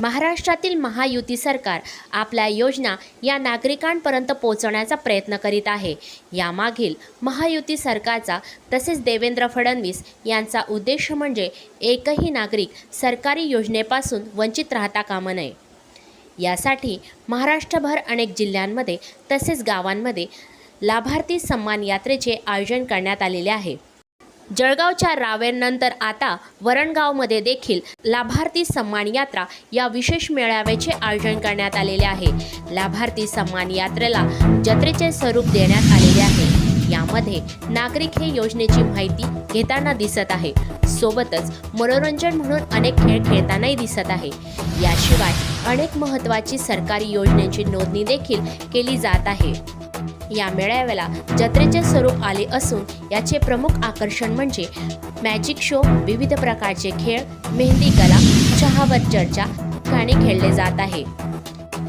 महाराष्ट्रातील महायुती सरकार आपल्या योजना या नागरिकांपर्यंत पोहोचवण्याचा प्रयत्न करीत आहे. यामागील महायुती सरकारचा तसेच देवेंद्र फडणवीस यांचा उद्देश म्हणजे एकही नागरिक सरकारी योजनेपासून वंचित राहता कामा नये. यासाठी महाराष्ट्रभर अनेक जिल्ह्यांमध्ये तसेच गावांमध्ये लाभार्थी सन्मान यात्रेचे आयोजन करण्यात आलेले आहे. जळगावच्या रावेरनंतर आता वरणगावमध्ये देखील लाभार्थी सन्मान यात्रा या विशेष मेळाव्याचे आयोजन करण्यात आलेले आहे. लाभार्थी सन्मान यात्रेला जत्रेचे स्वरूप देण्यात आलेले आहे. यामध्ये नागरिक हे योजनेची माहिती घेताना दिसत आहे. सोबतच मनोरंजन म्हणून अनेक खेळ खेळतानाही दिसत आहे. याशिवाय अनेक महत्त्वाची सरकारी योजनेची नोंदणी देखील केली जात आहे. या मेळाव्याला जत्रेचे स्वरूप आले असून याचे प्रमुख आकर्षण म्हणजे मॅजिक शो विविध प्रकारचे खेळ मेहंदी कला चहावर चर्चा गाणे खेळले जात आहे.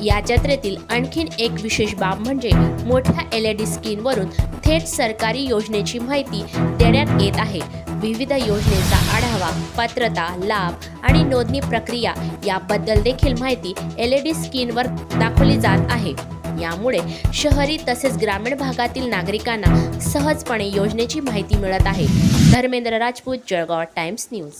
या जत्रेतील आणखीन एक विशेष बाब म्हणजे मोठ्या एल ई डी स्क्रीनवरून थेट सरकारी योजनेची माहिती देण्यात येत आहे. विविध योजनेचा आढावा पात्रता लाभ आणि नोंदणी प्रक्रिया याबद्दल देखील माहिती एल ई डी स्क्रीनवर दाखवली जात आहे. यामुळे शहरी तसेच ग्रामीण भागातील नागरिकांना सहजपणे योजनेची माहिती मिळत आहे. Dharmendra Rajput Jalgaon times news.